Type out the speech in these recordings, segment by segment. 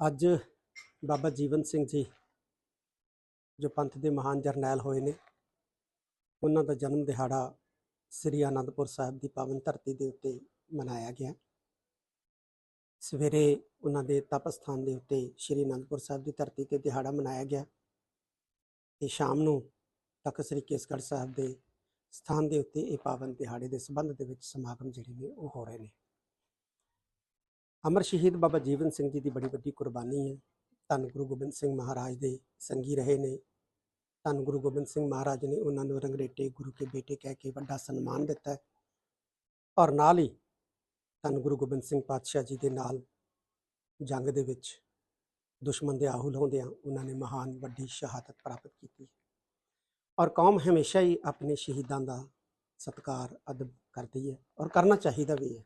ਅੱਜ ਬਾਬਾ ਜੀਵਨ ਸਿੰਘ ਜੀ, ਜੋ ਪੰਥ ਦੇ ਮਹਾਨ ਜਰਨੈਲ ਹੋਏ ਨੇ, ਉਹਨਾਂ ਦਾ ਜਨਮ ਦਿਹਾੜਾ ਸ੍ਰੀ ਆਨੰਦਪੁਰ ਸਾਹਿਬ ਦੀ ਪਾਵਨ ਧਰਤੀ ਦੇ ਉੱਤੇ ਮਨਾਇਆ ਗਿਆ। ਸਵੇਰੇ ਉਹਨਾਂ ਦੇ ਤਪ ਸਥਾਨ ਦੇ ਉੱਤੇ ਸ੍ਰੀ ਆਨੰਦਪੁਰ ਸਾਹਿਬ ਦੀ ਧਰਤੀ ਤੇ ਦਿਹਾੜਾ ਮਨਾਇਆ ਗਿਆ ਤੇ ਸ਼ਾਮ ਨੂੰ ਤਖਤ ਸ੍ਰੀ ਕੇਸਗੜ੍ਹ ਸਾਹਿਬ ਦੇ ਸਥਾਨ ਦੇ ਉੱਤੇ ਇਹ ਪਾਵਨ ਦਿਹਾੜੇ ਦੇ ਸੰਬੰਧ ਦੇ ਵਿੱਚ ਸਮਾਗਮ ਜਿਹੜੇ ਨੇ ਉਹ ਹੋ ਰਹੇ ਨੇ। ਅਮਰ ਸ਼ਹੀਦ ਬਾਬਾ ਜੀਵਨ ਸਿੰਘ ਜੀ ਦੀ ਬੜੀ ਵੱਡੀ ਕੁਰਬਾਨੀ ਹੈ। ਧੰਨ ਗੁਰੂ ਗੋਬਿੰਦ ਸਿੰਘ ਮਹਾਰਾਜ ਦੇ ਸੰਗੀ ਰਹੇ ਨੇ। ਧੰਨ ਗੁਰੂ ਗੋਬਿੰਦ ਸਿੰਘ ਮਹਾਰਾਜ ਨੇ ਉਹਨਾਂ ਨੂੰ ਰੰਗਰੇਟੇ ਗੁਰੂ ਕੇ ਬੇਟੇ ਕਹਿ ਕੇ ਵੱਡਾ ਸਨਮਾਨ ਦਿੱਤਾ ਹੈ। ਔਰ ਨਾਲ ਹੀ ਧੰਨ ਗੁਰੂ ਗੋਬਿੰਦ ਸਿੰਘ ਪਾਤਸ਼ਾਹ ਜੀ ਦੇ ਨਾਲ ਜੰਗ ਦੇ ਵਿੱਚ ਦੁਸ਼ਮਣ ਦੇ ਆਹੂ ਲਾਉਂਦਿਆਂ ਉਹਨਾਂ ਨੇ ਮਹਾਨ ਵੱਡੀ ਸ਼ਹਾਦਤ ਪ੍ਰਾਪਤ ਕੀਤੀ ਔਰ ਕੌਮ ਹਮੇਸ਼ਾ ਹੀ ਆਪਣੇ ਸ਼ਹੀਦਾਂ ਦਾ ਸਤਿਕਾਰ, ਅਦਬ ਕਰਦੀ ਹੈ। ਔਰ ਕਰਨਾ ਚਾਹੀਦਾ ਵੀ ਹੈ।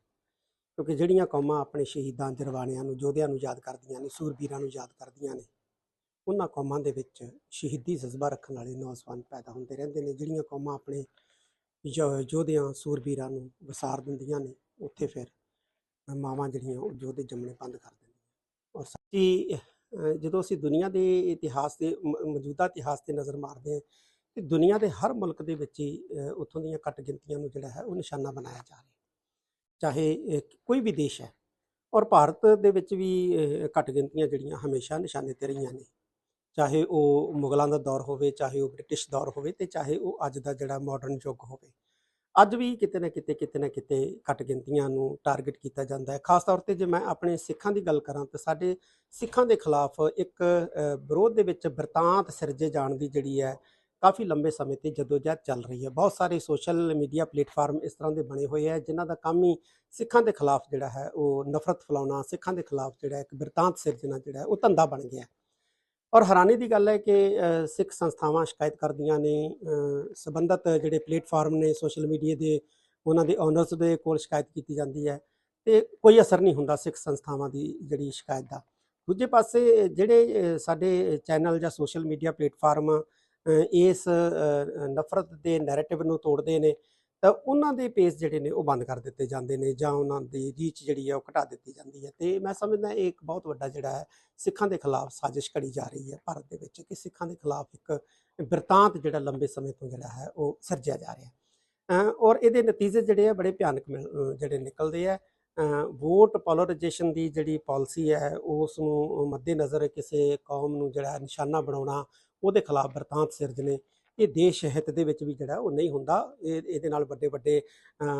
ਕਿਉਂਕਿ ਜਿਹੜੀਆਂ ਕੌਮਾਂ ਆਪਣੇ ਸ਼ਹੀਦਾਂ ਜਰਵਾਣਿਆਂ ਨੂੰ, ਯੋਧਿਆਂ ਨੂੰ ਯਾਦ ਕਰਦੀਆਂ ਨੇ, ਸੂਰਬੀਰਾਂ ਨੂੰ ਯਾਦ ਕਰਦੀਆਂ ਨੇ, ਉਹਨਾਂ ਕੌਮਾਂ ਦੇ ਵਿੱਚ ਸ਼ਹੀਦੀ ਜਜ਼ਬਾ ਰੱਖਣ ਵਾਲੇ ਨੌਜਵਾਨ ਪੈਦਾ ਹੁੰਦੇ ਰਹਿੰਦੇ ਨੇ, ਜਿਹੜੀਆਂ ਕੌਮਾਂ ਆਪਣੇ ਯੋ- ਯੋਧਿਆਂ, ਸੂਰਬੀਰਾਂ ਨੂੰ ਵਿਸਾਰ ਦਿੰਦੀਆਂ ਨੇ, ਉੱਥੇ ਫਿਰ ਮਾਵਾਂ ਜਿਹੜੀਆਂ ਉਹ ਯੋਧੇ ਜੰਮਣੇ ਬੰਦ ਕਰ ਦਿੰਦੀਆਂ ਔਰ ਸੱਚੀ ਜਦੋਂ ਅਸੀਂ ਦੁਨੀਆ ਦੇ ਇਤਿਹਾਸ ਦੇ ਮੌਜੂਦਾ ਇਤਿਹਾਸ ਤੇ ਨਜ਼ਰ ਮਾਰਦੇ ਹਾਂ, ਤੇ ਦੁਨੀਆ ਦੇ ਹਰ ਮੁਲਕ ਦੇ ਵਿੱਚ ਹੀ ਉੱਥੋਂ ਦੀਆਂ ਘੱਟ ਗਿਣਤੀਆਂ ਨੂੰ ਜਿਹੜਾ ਹੈ ਉਹ ਨਿਸ਼ਾਨਾ ਬਣਾਇਆ ਜਾ ਰਿਹਾ। ਚਾਹੇ ਕੋਈ ਵੀ ਦੇਸ਼ ਹੈ ਔਰ ਭਾਰਤ ਦੇ ਵਿੱਚ ਵੀ ਘੱਟ ਗਿਣਤੀਆਂ ਜਿਹੜੀਆਂ ਹਮੇਸ਼ਾ ਨਿਸ਼ਾਨੇ ਤੇ ਰਹੀਆਂ ਨੇ, ਚਾਹੇ ਉਹ ਮੁਗਲਾਂ ਦਾ ਦੌਰ ਹੋਵੇ, ਚਾਹੇ ਉਹ ਬ੍ਰਿਟਿਸ਼ ਦੌਰ ਹੋਵੇ ਤੇ ਚਾਹੇ ਉਹ ਅੱਜ ਦਾ ਜਿਹੜਾ ਮਾਡਰਨ ਯੁੱਗ ਹੋਵੇ, ਅੱਜ ਵੀ ਕਿਤੇ ਨਾ ਕਿਤੇ ਕਿਤੇ ਨਾ ਕਿਤੇ ਘੱਟ ਗਿਣਤੀਆਂ ਨੂੰ ਟਾਰਗੇਟ ਕੀਤਾ ਜਾਂਦਾ ਹੈ। ਖਾਸ ਤੌਰ ਤੇ ਜੇ ਮੈਂ ਆਪਣੇ ਸਿੱਖਾਂ ਦੀ ਗੱਲ ਕਰਾਂ ਤਾਂ ਸਾਡੇ ਸਿੱਖਾਂ ਦੇ ਖਿਲਾਫ ਇੱਕ ਵਿਰੋਧ ਦੇ ਵਿੱਚ ਬਰਤਾਂਤ ਸਿਰਜੇ ਜਾਣ ਦੀ ਜਿਹੜੀ ਹੈ ਕਾਫੀ ਲੰਬੇ ਸਮੇਂ ਤੇ ਜਦੋਜਹਿਦ ਚੱਲ ਰਹੀ ਹੈ। ਬਹੁਤ ਸਾਰੇ ਸੋਸ਼ਲ ਮੀਡੀਆ ਪਲੇਟਫਾਰਮ ਇਸ ਤਰ੍ਹਾਂ ਦੇ ਬਣੇ ਹੋਏ ਹੈ ਜਿਨ੍ਹਾਂ ਦਾ ਕੰਮ ਹੀ ਸਿੱਖਾਂ ਦੇ ਖਿਲਾਫ ਜਿਹੜਾ ਹੈ ਉਹ ਨਫ਼ਰਤ ਫੈਲਾਉਣਾ ਸਿੱਖਾਂ ਦੇ ਖਿਲਾਫ ਜਿਹੜਾ ਇੱਕ ਬਿਰਤਾਂਤ ਸਿਰਜਣਾ ਜਿਹੜਾ ਉਹ ਧੰਦਾ ਬਣ ਗਿਆ ਔਰ ਹੈਰਾਨੀ ਦੀ ਗੱਲ ਹੈ ਕਿ ਸਿੱਖ ਸੰਸਥਾਵਾਂ ਸ਼ਿਕਾਇਤ ਕਰਦੀਆਂ ਨੇ ਅ, ਜਿਹੜੇ ਪਲੇਟਫਾਰਮ ਨੇ ਸੋਸ਼ਲ ਮੀਡੀਆ ਦੇ ਉਹਨਾਂ ਦੇ ਓਨਰਸ ਦੇ ਕੋਲ ਸ਼ਿਕਾਇਤ ਕੀਤੀ ਜਾਂਦੀ ਹੈ ਤੇ ਕੋਈ ਅਸਰ ਨਹੀਂ ਹੁੰਦਾ ਸਿੱਖ ਸੰਸਥਾਵਾਂ ਦੀ ਜਿਹੜੀ ਸ਼ਿਕਾਇਤ ਦਾ। ਦੂਜੇ ਪਾਸੇ ਜਿਹੜੇ ਸਾਡੇ ਚੈਨਲ ਜਾਂ ਸੋਸ਼ਲ ਮੀਡੀਆ ਪਲੇਟਫਾਰਮ ਇਸ ਨਫ਼ਰਤ ਦੇ ਨੈਰੇਟਿਵ ਨੂੰ ਤੋੜਦੇ ਨੇ, ਤਾਂ ਉਹਨਾਂ ਦੇ ਪੇਜ ਜਿਹੜੇ ਨੇ ਉਹ ਬੰਦ ਕਰ ਦਿੱਤੇ ਜਾਂਦੇ ਨੇ ਜਾਂ ਉਹਨਾਂ ਦੀ ਰੀਚ ਜਿਹੜੀ ਹੈ ਉਹ ਘਟਾ ਦਿੱਤੀ ਜਾਂਦੀ ਹੈ। ਤੇ ਮੈਂ ਸਮਝਦਾ ਇਹ ਇੱਕ ਬਹੁਤ ਵੱਡਾ ਜਿਹੜਾ ਹੈ, ਸਿੱਖਾਂ ਦੇ ਖਿਲਾਫ ਸਾਜ਼ਿਸ਼ ਘੜੀ ਜਾ ਰਹੀ ਹੈ ਭਾਰਤ ਦੇ ਵਿੱਚ ਕਿ ਸਿੱਖਾਂ ਦੇ ਖਿਲਾਫ ਇੱਕ ਬਿਰਤਾਂਤ ਜਿਹੜਾ ਲੰਬੇ ਸਮੇਂ ਤੋਂ ਜਿਹੜਾ ਹੈ ਉਹ ਸਿਰਜਿਆ ਜਾ ਰਿਹਾ ਹੈ। ਔਰ ਇਹਦੇ ਨਤੀਜੇ ਜਿਹੜੇ ਆ ਬੜੇ ਭਿਆਨਕ ਮਿਲ- ਜਿਹੜੇ ਨਿਕਲਦੇ ਆ। ਵੋਟ ਪੋਲਰਾਈਜੇਸ਼ਨ ਦੀ ਜਿਹੜੀ ਪਾਲਿਸੀ ਹੈ, ਉਸ ਨੂੰ ਮੱਦੇਨਜ਼ਰ ਕਿਸੇ ਕੌਮ ਨੂੰ ਜਿਹੜਾ ਨਿਸ਼ਾਨਾ ਬਣਾਉਣਾ ਉਹਦੇ ਖਿਲਾਫ ਬਿਰਤਾਂਤ ਸਿਰਜਣੇ ਇਹ ਦੇਸ਼ ਹਿੱਤ ਦੇ ਵਿੱਚ ਵੀ ਜਿਹੜਾ ਉਹ ਨਹੀਂ ਹੁੰਦਾ। ਇਹ, ਇਹਦੇ ਨਾਲ ਵੱਡੇ ਵੱਡੇ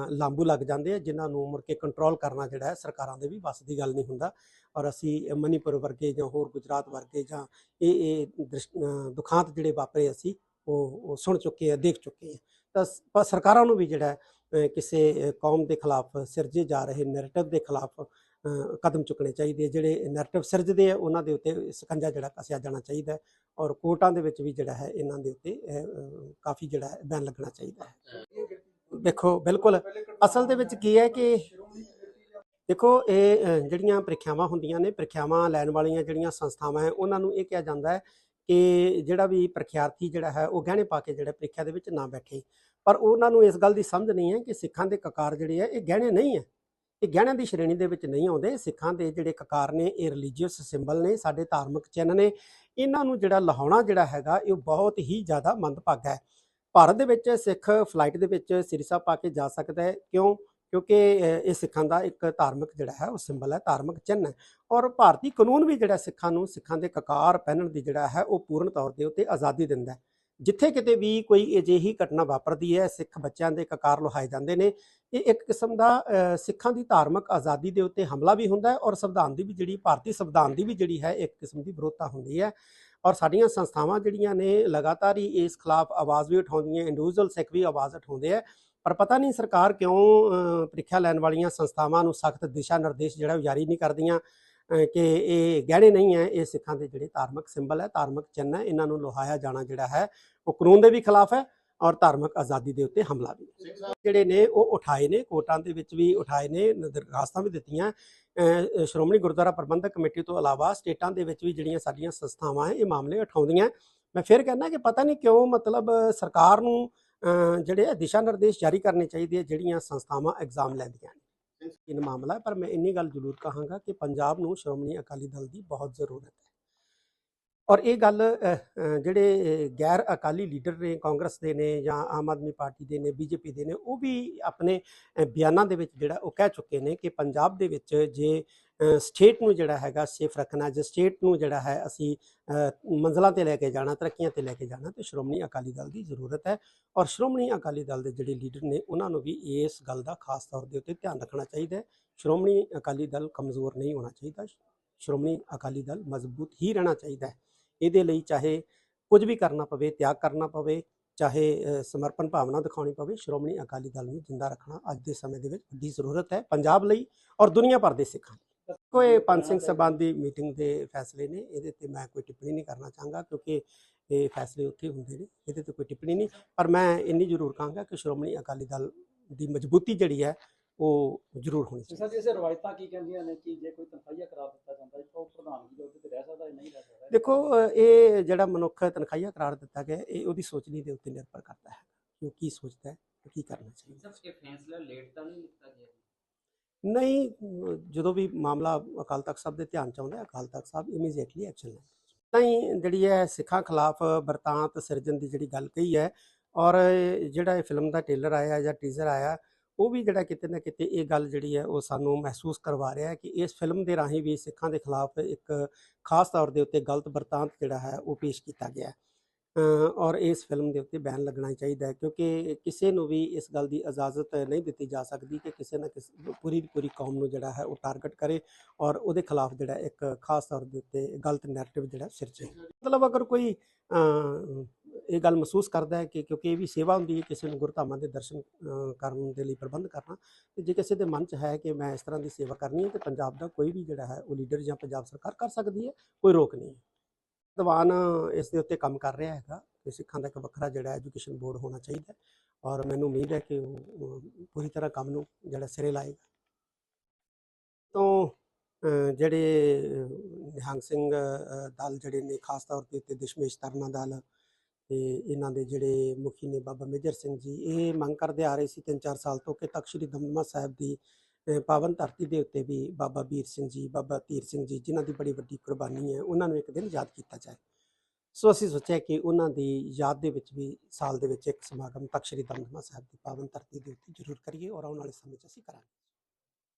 ਲਾਂਬੂ ਲੱਗ ਜਾਂਦੇ ਆ, ਜਿਨ੍ਹਾਂ ਨੂੰ ਮੁੜ ਕੇ ਕੰਟਰੋਲ ਕਰਨਾ ਜਿਹੜਾ ਸਰਕਾਰਾਂ ਦੇ ਵੀ ਵੱਸ ਦੀ ਗੱਲ ਨਹੀਂ ਹੁੰਦਾ। ਔਰ ਅਸੀਂ ਮਨੀਪੁਰ ਵਰਗੇ ਜਾਂ ਹੋਰ ਗੁਜਰਾਤ ਵਰਗੇ ਜਾਂ ਇਹ ਇਹ ਦ੍ਰਿਸ਼- ਦੁਖਾਂਤ ਜਿਹੜੇ ਵਾਪਰੇ ਅਸੀਂ, ਉਹ ਸੁਣ ਚੁੱਕੇ ਆ, ਦੇਖ ਚੁੱਕੇ ਆ। ਤਾਂ ਸਰਕਾਰਾਂ ਨੂੰ ਵੀ ਜਿਹੜਾ ਕਿਸੇ ਕੌਮ ਦੇ ਖਿਲਾਫ ਸਿਰਜੇ ਜਾ ਰਹੇ ਨੈਰੇਟਿਵ ਦੇ ਖਿਲਾਫ ਕਦਮ ਚੁੱਕਣੇ ਚਾਹੀਦੇ ਜਿਹੜੇ ਨੈਰੇਟਿਵ ਸਿਰਜਦੇ ਆ, ਉਹਨਾਂ ਦੇ ਉੱਤੇ ਸਕੰਜਾ ਜਿਹੜਾ ਕਸਿਆ ਜਾਣਾ ਚਾਹੀਦਾ ਔਰ ਕੋਰਟਾਂ ਦੇ ਵਿੱਚ ਵੀ ਜਿਹੜਾ ਹੈ, ਇਹਨਾਂ ਦੇ ਉੱਤੇ ਕਾਫੀ ਜਿਹੜਾ ਬੈਨ ਲੱਗਣਾ ਚਾਹੀਦਾ ਹੈ। ਦੇਖੋ, ਬਿਲਕੁਲ। ਅਸਲ ਦੇ ਵਿੱਚ ਕੀ ਹੈ ਕਿ ਦੇਖੋ, ਇਹ ਜਿਹੜੀਆਂ ਪ੍ਰੀਖਿਆਵਾਂ ਹੁੰਦੀਆਂ ਨੇ, ਪ੍ਰੀਖਿਆਵਾਂ ਲੈਣ ਵਾਲੀਆਂ ਜਿਹੜੀਆਂ ਸੰਸਥਾਵਾਂ ਹੈ, ਉਹਨਾਂ ਨੂੰ ਇਹ ਕਿਹਾ ਜਾਂਦਾ ਹੈ ਕਿ ਜਿਹੜਾ ਵੀ ਪ੍ਰੀਖਿਆਰਥੀ ਜਿਹੜਾ ਹੈ, ਉਹ ਗਹਿਣੇ ਪਾ ਕੇ ਜਿਹੜਾ ਪ੍ਰੀਖਿਆ ਦੇ ਵਿੱਚ ਨਾ ਬੈਠੇ। ਪਰ ਉਹਨਾਂ ਨੂੰ ਇਸ ਗੱਲ ਦੀ ਸਮਝ ਨਹੀਂ ਹੈ ਕਿ ਸਿੱਖਾਂ ਦੇ ਕਕਾਰ ਜਿਹੜੇ ਆ ਇਹ ਗਹਿਣੇ ਨਹੀਂ ਹੈ। ਇਹ ਗਹਿਣਿਆਂ ਦੀ ਸ਼੍ਰੇਣੀ ਦੇ ਵਿੱਚ ਨਹੀਂ ਆਉਂਦੇ, ਸਿੱਖਾਂ ਦੇ ਜਿਹੜੇ ਕਕਾਰ ਨੇ, ਇਹ ਰਿਲੀਜੀਅਸ ਸਿੰਬਲ ਨੇ, ਸਾਡੇ ਧਾਰਮਿਕ ਚਿੰਨ੍ਹ ਨੇ। ਇਹਨਾਂ ਨੂੰ ਜਿਹੜਾ ਲਹਾਉਣਾ ਜਿਹੜਾ ਹੈਗਾ, ਇਹ ਬਹੁਤ ਹੀ ਜ਼ਿਆਦਾ ਮੰਦਭਾਗਾ ਹੈ। ਭਾਰਤ ਦੇ ਵਿੱਚ ਸਿੱਖ ਫਲਾਈਟ ਦੇ ਵਿੱਚ ਸਿਰਸਾ ਪਾ ਕੇ ਜਾ ਸਕਦਾ ਹੈ। ਕਿਉਂ? ਕਿਉਂਕਿ ਇਹ ਸਿੱਖਾਂ ਦਾ ਇੱਕ ਧਾਰਮਿਕ ਜਿਹੜਾ ਹੈ, ਉਹ ਸਿੰਬਲ ਹੈ, ਧਾਰਮਿਕ ਚਿੰਨ੍ਹ ਹੈ। ਔਰ ਭਾਰਤੀ ਕਾਨੂੰਨ ਵੀ ਜਿਹੜਾ ਸਿੱਖਾਂ ਨੂੰ, ਸਿੱਖਾਂ ਦੇ ਕਕਾਰ ਪਹਿਨਣ ਦੀ ਜਿਹੜਾ ਹੈ, ਉਹ ਪੂਰਨ ਤੌਰ ਦੇ ਉੱਤੇ ਆਜ਼ਾਦੀ ਦਿੰਦਾ ਹੈ। ਜਿੱਥੇ ਕਿਤੇ ਵੀ ਕੋਈ ਅਜਿਹੀ ਘਟਨਾ ਵਾਪਰਦੀ ਹੈ, ਸਿੱਖ ਬੱਚਿਆਂ ਦੇ ਕਕਾਰ ਲੁਹਾਏ ਜਾਂਦੇ ਨੇ, ਇਹ ਇੱਕ ਕਿਸਮ ਦਾ ਸਿੱਖਾਂ ਦੀ ਧਾਰਮਿਕ ਆਜ਼ਾਦੀ ਦੇ ਉੱਤੇ ਹਮਲਾ ਵੀ ਹੁੰਦਾ ਹੈ ਔਰ ਸੰਵਿਧਾਨ ਦੀ ਵੀ ਜਿਹੜੀ, ਭਾਰਤੀ ਸੰਵਿਧਾਨ ਦੀ ਵੀ ਜਿਹੜੀ ਹੈ, ਇੱਕ ਕਿਸਮ ਦੀ ਵਿਰੋਧਤਾ ਹੁੰਦੀ ਹੈ ਔਰ ਸਾਡੀਆਂ ਸੰਸਥਾਵਾਂ ਜਿਹੜੀਆਂ ਨੇ, ਲਗਾਤਾਰ ਹੀ ਇਸ ਖਿਲਾਫ ਆਵਾਜ਼ ਵੀ ਉਠਾਉਂਦੀਆਂ ਇੰਡੀਵਿਜੂਅਲ ਸਿੱਖ ਵੀ ਆਵਾਜ਼ ਉਠਾਉਂਦੇ ਆ ਪਰ ਪਤਾ ਨਹੀਂ ਸਰਕਾਰ ਕਿਉਂ ਪ੍ਰੀਖਿਆ ਲੈਣ ਵਾਲੀਆਂ ਸੰਸਥਾਵਾਂ ਨੂੰ ਸਖਤ ਦਿਸ਼ਾ ਨਿਰਦੇਸ਼ ਜਿਹੜਾ ਉਹ ਜਾਰੀ ਨਹੀਂ ਕਰਦੀਆਂ। ਕਿ ਇਹ ਗਹਿਣੇ ਨਹੀਂ ਹੈ, ਇਹ ਸਿੱਖਾਂ ਦੇ ਜਿਹੜੇ ਧਾਰਮਿਕ ਸਿੰਬਲ ਹੈ, ਧਾਰਮਿਕ ਚਿੰਨ੍ਹ ਹੈ, ਇਹਨਾਂ ਨੂੰ ਲੋਹਾਇਆ ਜਾਣਾ ਜਿਹੜਾ ਹੈ, ਉਹ ਕਾਨੂੰਨ ਦੇ ਵੀ ਖਿਲਾਫ ਹੈ ਔਰ ਧਾਰਮਿਕ ਆਜ਼ਾਦੀ ਦੇ ਉੱਤੇ ਹਮਲਾ ਵੀ ਜਿਹੜੇ ਨੇ ਉਹ ਉਠਾਏ ਨੇ, ਕੋਰਟਾਂ ਦੇ ਵਿੱਚ ਵੀ ਉਠਾਏ ਨੇ, ਦਰਖਾਸਤਾਂ ਵੀ ਦਿੱਤੀਆਂ। ਸ਼੍ਰੋਮਣੀ ਗੁਰਦੁਆਰਾ ਪ੍ਰਬੰਧਕ ਕਮੇਟੀ ਤੋਂ ਇਲਾਵਾ ਸਟੇਟਾਂ ਦੇ ਵਿੱਚ ਵੀ ਜਿਹੜੀਆਂ ਸਾਡੀਆਂ ਸੰਸਥਾਵਾਂ ਹੈ, ਇਹ ਮਾਮਲੇ ਉਠਾਉਂਦੀਆਂ। ਮੈਂ ਫਿਰ ਕਹਿੰਦਾ ਕਿ ਪਤਾ ਨਹੀਂ ਕਿਉਂ ਮਤਲਬ ਸਰਕਾਰ ਨੂੰ ਜਿਹੜੇ ਦਿਸ਼ਾ ਨਿਰਦੇਸ਼ ਜਾਰੀ ਕਰਨੇ ਚਾਹੀਦੇ ਆ ਜਿਹੜੀਆਂ ਸੰਸਥਾਵਾਂ ਐਗਜ਼ਾਮ ਲੈਂਦੀਆਂ ਨੇ। ਇਹ ਮਾਮਲਾ ਹੈ, ਪਰ ਮੈਂ ਇੰਨੀ ਗੱਲ ਜ਼ਰੂਰ ਕਹਾਂਗਾ ਕਿ ਪੰਜਾਬ ਨੂੰ ਸ਼੍ਰੋਮਣੀ ਅਕਾਲੀ ਦਲ ਦੀ ਬਹੁਤ ਜ਼ਰੂਰਤ ਹੈ। ਔਰ ਇਹ ਗੱਲ ਜਿਹੜੇ ਗੈਰ ਅਕਾਲੀ ਲੀਡਰ ਨੇ ਕਾਂਗਰਸ ਦੇ ਨੇ ਜਾਂ ਆਮ ਆਦਮੀ ਪਾਰਟੀ ਦੇ ਨੇ ਬੀਜੇਪੀ ਦੇ ਨੇ ਉਹ ਵੀ ਆਪਣੇ ਬਿਆਨਾਂ ਦੇ ਵਿੱਚ ਜਿਹੜਾ ਉਹ ਕਹਿ ਚੁੱਕੇ ਨੇ ਕਿ ਪੰਜਾਬ ਦੇ ਵਿੱਚ ਜੇ ਸਟੇਟ ਨੂੰ ਜਿਹੜਾ ਹੈਗਾ ਸੇਫ ਰੱਖਣਾ ਜੇ ਸਟੇਟ ਨੂੰ ਜਿਹੜਾ ਹੈ ਅਸੀਂ ਅ, ਮੰਜ਼ਲਾਂ ਤੇ ਲੈ ਕੇ ਜਾਣਾ ਤਰੱਕੀਆਂ ਤੇ ਲੈ ਕੇ ਜਾਣਾ ਤੇ ਸ਼੍ਰੋਮਣੀ ਅਕਾਲੀ ਦਲ ਦੀ ਜ਼ਰੂਰਤ ਹੈ। ਔਰ ਸ਼੍ਰੋਮਣੀ ਅਕਾਲੀ ਦਲ ਦੇ ਜਿਹੜੇ ਲੀਡਰ ਨੇ ਉਹਨਾਂ ਨੂੰ ਵੀ ਇਸ ਗੱਲ ਦਾ ਖਾਸ ਤੌਰ ਦੇ ਉੱਤੇ ਧਿਆਨ ਰੱਖਣਾ ਚਾਹੀਦਾ ਹੈ। ਸ਼੍ਰੋਮਣੀ ਅਕਾਲੀ ਦਲ ਕਮਜ਼ੋਰ ਨਹੀਂ ਹੋਣਾ ਚਾਹੀਦਾ। ਸ਼੍ਰੋਮਣੀ ਅਕਾਲੀ ਦਲ ਮਜ਼ਬੂਤ ਹੀ ਰਹਿਣਾ ਚਾਹੀਦਾ ਹੈ। ਇਹਦੇ ਲਈ ਚਾਹੇ ਕੁਝ ਵੀ ਕਰਨਾ ਪਵੇ, ਤਿਆਗ ਕਰਨਾ ਪਵੇ, ਚਾਹੇ ਸਮਰਪਣ ਭਾਵਨਾ ਦਿਖਾਉਣੀ ਪਵੇ, ਸ਼੍ਰੋਮਣੀ ਅਕਾਲੀ ਦਲ ਨੂੰ ਜਿੰਦਾ ਰੱਖਣਾ ਅੱਜ ਦੇ ਸਮੇਂ ਦੇ ਵਿੱਚ ਵੱਡੀ ਜ਼ਰੂਰਤ ਹੈ ਪੰਜਾਬ ਲਈ ਔਰ ਦੁਨੀਆ ਭਰ ਦੇ ਸਿੱਖਾਂ ਲਈ। ਕੋਈ ਪੰਜ ਸਿੰਘ ਸਭਾ ਦੀ ਮੀਟਿੰਗ ਦੇ ਫੈਸਲੇ ਨੇ, ਇਹਦੇ ਤੇ ਮੈਂ ਕੋਈ ਟਿੱਪਣੀ ਨਹੀਂ ਕਰਨਾ ਚਾਹਾਂਗਾ ਕਿਉਂਕਿ ਇਹ ਫੈਸਲੇ ਉੱਥੇ ਹੁੰਦੇ ਨੇ, ਇਹਦੇ ਤੇ ਕੋਈ ਟਿੱਪਣੀ ਨਹੀਂ। ਪਰ ਮੈਂ ਇੰਨੀ ਜ਼ਰੂਰ ਕਹਾਂਗਾ ਕਿ ਸ਼੍ਰੋਮਣੀ ਅਕਾਲੀ ਦਲ ਦੀ ਮਜ਼ਬੂਤੀ ਜਿਹੜੀ ਹੈ ਉਹ ਜ਼ਰੂਰ ਹੋਣੀ ਚਾਹੀਦੀ ਸਰ ਜੀ ਇਸੇ ਰਵਾਇਤਾਂ ਕੀ ਕਹਿੰਦੀਆਂ ਨੇ ਕਿ ਜੇ ਕੋਈ ਤਨਖਾਹੀਆ ਕਰਾ ਦਿੱਤਾ ਜਾਂਦਾ ਹੈ ਤਾਂ ਉਹ ਪ੍ਰਧਾਨਗੀ ਦੇ ਅਹੁਦੇ ਤੇ ਰਹਿ ਸਕਦਾ ਹੈ ਨਹੀਂ ਰਹਿ ਸਕਦਾ? ਦੇਖੋ ਇਹ ਜਿਹੜਾ ਮਨੁੱਖ ਤਨਖਾਹੀਆ ਕਰਾਰ ਦਿੱਤਾ ਗਿਆ ਇਹ ਉਹਦੀ ਸੋਚਣੀ ਦੇ ਉੱਤੇ ਨਿਰਭਰ ਕਰਦਾ ਹੈ ਕਿ ਉਹ ਕੀ ਸੋਚਦਾ ਹੈ ਕੀ ਕਰਨਾ ਚਾਹੀਦਾ? ਸਰ ਇਹ ਫੈਸਲਾ ਲੇਟ ਤਾਂ ਨਹੀਂ ਲਿੱਤਾ ਗਿਆ ਨਹੀਂ ਜਦੋਂ ਵੀ ਮਾਮਲਾ ਅਕਾਲ ਤਖਤ ਸਾਹਿਬ ਦੇ ਧਿਆਨ ਚ ਆਉਂਦਾ ਹੈ, ਅਕਾਲ ਤਖਤ ਸਾਹਿਬ ਇਮੀਡੀਏਟਲੀ ਐਕਸ਼ਨ ਲੈਂਦੇ ਤਾਂ ਹੀ ਜਿਹੜੀ ਹੈ ਸਿੱਖਾਂ ਖਿਲਾਫ ਵਰਤਾਂਤ ਸਿਰਜਣ ਦੀ ਜਿਹੜੀ ਗੱਲ ਕਹੀ ਹੈ ਔਰ ਜਿਹੜਾ ਇਹ ਫਿਲਮ ਦਾ ਟ੍ਰੇਲਰ ਆਇਆ ਜਾਂ ਟੀਜ਼ਰ ਆਇਆ ਉਹ ਵੀ ਜਿਹੜਾ ਕਿਤੇ ਨਾ ਕਿਤੇ ਇਹ ਗੱਲ ਜਿਹੜੀ ਹੈ ਉਹ ਸਾਨੂੰ ਮਹਿਸੂਸ ਕਰਵਾ ਰਿਹਾ ਹੈ ਕਿ ਇਸ ਫਿਲਮ ਦੇ ਰਾਹੀਂ ਵੀ ਸਿੱਖਾਂ ਦੇ ਖਿਲਾਫ ਇੱਕ ਖਾਸ ਤੌਰ ਦੇ ਉੱਤੇ ਗਲਤ ਵਰਤਾਂਤ ਜਿਹੜਾ ਹੈ ਉਹ ਪੇਸ਼ ਕੀਤਾ ਗਿਆ ਹੈ। ਔਰ ਇਸ ਫਿਲਮ ਦੇ ਉੱਤੇ ਬੈਨ ਲੱਗਣਾ ਚਾਹੀਦਾ ਹੈ ਕਿਉਂਕਿ ਕਿਸੇ ਨੂੰ ਵੀ ਇਸ ਗੱਲ ਦੀ ਇਜਾਜ਼ਤ ਨਹੀਂ ਦਿੱਤੀ ਜਾ ਸਕਦੀ ਕਿ ਕਿਸੇ ਨਾ ਕਿਸੇ ਪੂਰੀ ਦੀ ਪੂਰੀ ਕੌਮ ਨੂੰ ਜਿਹੜਾ ਹੈ ਉਹ ਟਾਰਗੇਟ ਕਰੇ ਔਰ ਉਹਦੇ ਖਿਲਾਫ ਜਿਹੜਾ ਇੱਕ ਖਾਸ ਤੌਰ ਦੇ ਉੱਤੇ ਗਲਤ ਨੈਰੇਟਿਵ ਜਿਹੜਾ ਸਿਰਜੇ। ਮਤਲਬ ਅਗਰ ਕੋਈ ਇਹ ਗੱਲ ਮਹਿਸੂਸ ਕਰਦਾ ਹੈ ਕਿ ਕਿਉਂਕਿ ਇਹ ਵੀ ਸੇਵਾ ਹੁੰਦੀ ਹੈ ਕਿਸੇ ਨੂੰ ਗੁਰਧਾਮਾਂ ਦੇ ਦਰਸ਼ਨ ਕਰਨ ਦੇ ਲਈ ਪ੍ਰਬੰਧ ਕਰਨਾ। ਤੇ ਜੇ ਕਿਸੇ ਦੇ ਮਨ 'ਚ ਹੈ ਕਿ ਮੈਂ ਇਸ ਤਰ੍ਹਾਂ ਦੀ ਸੇਵਾ ਕਰਨੀ ਹੈ ਤੇ ਪੰਜਾਬ ਦਾ ਕੋਈ ਵੀ ਜਿਹੜਾ ਹੈ ਉਹ ਲੀਡਰ ਜਾਂ ਪੰਜਾਬ ਸਰਕਾਰ ਕਰ ਸਕਦੀ ਹੈ, ਕੋਈ ਰੋਕ ਨਹੀਂ ਹੈ। ਦੀਵਾਨ ਇਸ ਦੇ ਉੱਤੇ ਕੰਮ ਕਰ ਰਿਹਾ ਹੈਗਾ ਕਿ ਸਿੱਖਾਂ ਦਾ ਇੱਕ ਵੱਖਰਾ ਜਿਹੜਾ ਐਜੂਕੇਸ਼ਨ ਬੋਰਡ ਹੋਣਾ ਚਾਹੀਦਾ ਔਰ ਮੈਨੂੰ ਉਮੀਦ ਹੈ ਕਿ ਉਹ ਪੂਰੀ ਤਰ੍ਹਾਂ ਕੰਮ ਨੂੰ ਜਿਹੜਾ ਸਿਰੇ ਲਾਏਗਾ। ਤੋਂ ਜਿਹੜੇ ਨਿਹੰਗ ਸਿੰਘ ਦਲ ਜਿਹੜੇ ਨੇ, ਖਾਸ ਤੌਰ 'ਤੇ ਉੱਤੇ ਦਸ਼ਮੇਸ਼ ਤਰਨਾ ਦਲ ਤੇ ਇਹਨਾਂ ਦੇ ਜਿਹੜੇ ਮੁਖੀ ਨੇ ਬਾਬਾ ਮੇਜਰ ਸਿੰਘ ਜੀ, ਇਹ ਮੰਗ ਕਰਦੇ ਆ ਰਹੇ ਸੀ 3-4 ਸਾਲ ਤੋਂ ਕਿ ਤਖਤ ਸ੍ਰੀ ਦਮਦਮਾ ਸਾਹਿਬ ਦੀ ਪਾਵਨ ਧਰਤੀ ਦੇ ਉੱਤੇ ਵੀ ਬਾਬਾ ਵੀਰ ਸਿੰਘ ਜੀ, ਬਾਬਾ ਧੀਰ ਸਿੰਘ ਜੀ ਜਿਨ੍ਹਾਂ ਦੀ ਬੜੀ ਵੱਡੀ ਕੁਰਬਾਨੀ ਹੈ, ਉਹਨਾਂ ਨੂੰ ਇੱਕ ਦਿਨ ਯਾਦ ਕੀਤਾ ਜਾਏ। ਸੋ ਅਸੀਂ ਸੋਚਿਆ ਕਿ ਉਹਨਾਂ ਦੀ ਯਾਦ ਦੇ ਵਿੱਚ ਵੀ ਸਾਲ ਦੇ ਵਿੱਚ ਇੱਕ ਸਮਾਗਮ ਤਖਤ ਸ੍ਰੀ ਦਮਦਮਾ ਸਾਹਿਬ ਦੀ ਪਾਵਨ ਧਰਤੀ ਦੇ ਉੱਤੇ ਜ਼ਰੂਰ ਕਰੀਏ ਔਰ ਆਉਣ ਵਾਲੇ ਸਮੇਂ 'ਚ ਅਸੀਂ ਕਰਾਂਗੇ।